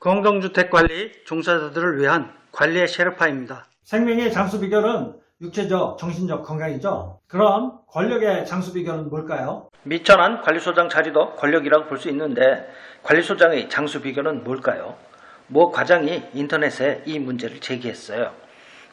공동주택관리 종사자들을 위한 관리의 셰르파입니다. 생명의 장수 비결은 육체적, 정신적 건강이죠. 그럼 권력의 장수 비결은 뭘까요? 미천한 관리소장 자리도 권력이라고 볼 수 있는데 관리소장의 장수 비결은 뭘까요? 모 과장이 인터넷에 이 문제를 제기했어요.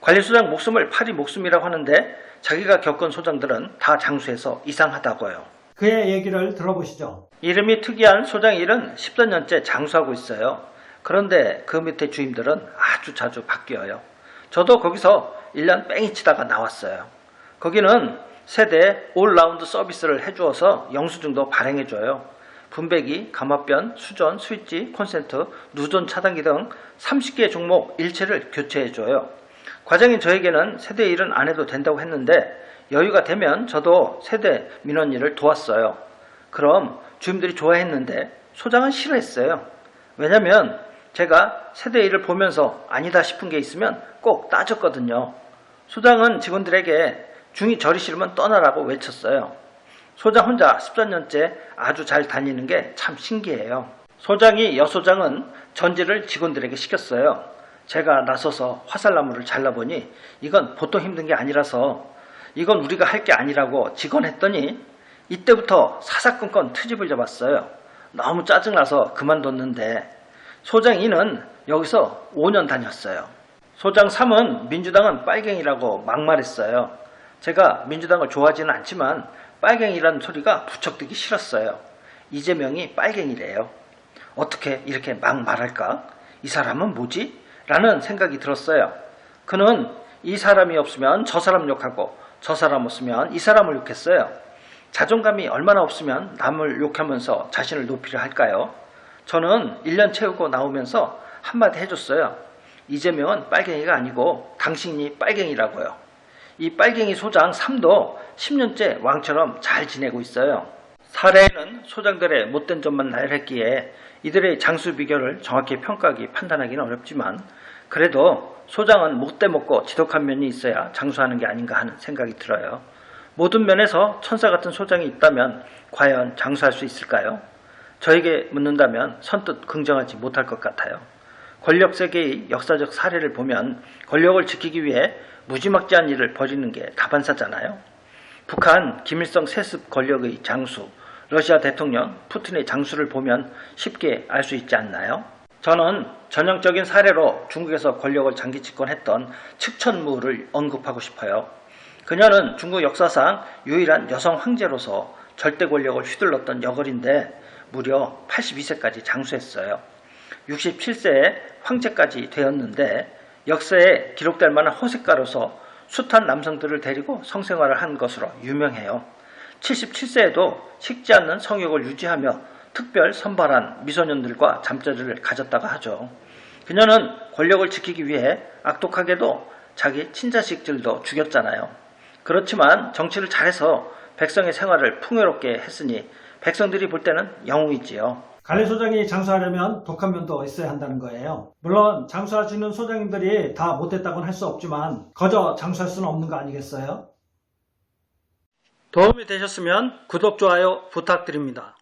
관리소장 목숨을 파리 목숨이라고 하는데 자기가 겪은 소장들은 다 장수해서 이상하다고요. 그의 얘기를 들어보시죠. 이름이 특이한 소장 일은 10여 년째 장수하고 있어요. 그런데 그 밑에 주임들은 아주 자주 바뀌어요. 저도 거기서 1년 뺑이 치다가 나왔어요. 거기는 세대 올라운드 서비스를 해주어서 영수증도 발행해줘요. 분배기, 감압변, 수전, 스위치, 콘센트, 누전 차단기 등 30개의 종목 일체를 교체해줘요. 과장인 저에게는 세대 일은 안 해도 된다고 했는데 여유가 되면 저도 세대 민원 일을 도왔어요. 그럼 주임들이 좋아했는데 소장은 싫어했어요. 왜냐면 제가 세대 일을 보면서 아니다 싶은 게 있으면 꼭 따졌거든요. 소장은 직원들에게 중이 저리 싫으면 떠나라고 외쳤어요. 소장 혼자 13년째 아주 잘 다니는 게 참 신기해요. 소장이 여소장은 전지를 직원들에게 시켰어요. 제가 나서서 화살나무를 잘라보니 이건 보통 힘든 게 아니라서 이건 우리가 할 게 아니라고 직언했더니 이때부터 사사건건 트집을 잡았어요. 너무 짜증나서 그만뒀는데 소장 2는 여기서 5년 다녔어요. 소장 3은 민주당은 빨갱이라고 막말했어요. 제가 민주당을 좋아하지는 않지만 빨갱이라는 소리가 부쩍 듣기 싫었어요. 이재명이 빨갱이래요. 어떻게 이렇게 막 말할까? 이 사람은 뭐지? 라는 생각이 들었어요. 그는 이 사람이 없으면 저 사람 욕하고 저 사람 없으면 이 사람을 욕했어요. 자존감이 얼마나 없으면 남을 욕하면서 자신을 높이려 할까요? 저는 1년 채우고 나오면서 한마디 해줬어요. 이재명은 빨갱이가 아니고 당신이 빨갱이라고요. 이 빨갱이 소장 3도 10년째 왕처럼 잘 지내고 있어요. 사례에는 소장들의 못된 점만 나열했기에 이들의 장수 비결을 정확히 평가하기 판단하기는 어렵지만 그래도 소장은 못돼 먹고 지독한 면이 있어야 장수하는 게 아닌가 하는 생각이 들어요. 모든 면에서 천사 같은 소장이 있다면 과연 장수할 수 있을까요? 저에게 묻는다면 선뜻 긍정하지 못할 것 같아요. 권력 세계의 역사적 사례를 보면 권력을 지키기 위해 무지막지한 일을 벌이는 게 다반사잖아요. 북한 김일성 세습 권력의 장수, 러시아 대통령 푸틴의 장수를 보면 쉽게 알 수 있지 않나요? 저는 전형적인 사례로 중국에서 권력을 장기 집권했던 측천무를 언급하고 싶어요. 그녀는 중국 역사상 유일한 여성 황제로서 절대 권력을 휘둘렀던 여걸인데 무려 82세까지 장수했어요. 67세에 황제까지 되었는데 역사에 기록될 만한 호색가로서 숱한 남성들을 데리고 성생활을 한 것으로 유명해요. 77세에도 식지 않는 성욕을 유지하며 특별 선발한 미소년들과 잠자리를 가졌다가 하죠. 그녀는 권력을 지키기 위해 악독하게도 자기 친자식들도 죽였잖아요. 그렇지만 정치를 잘해서 백성의 생활을 풍요롭게 했으니 백성들이 볼 때는 영웅이지요. 관리소장이 장수하려면 독한 면도 있어야 한다는 거예요. 물론 장수하시는 소장님들이 다 못됐다고는 할 수 없지만 거저 장수할 수는 없는 거 아니겠어요? 도움이 되셨으면 구독, 좋아요 부탁드립니다.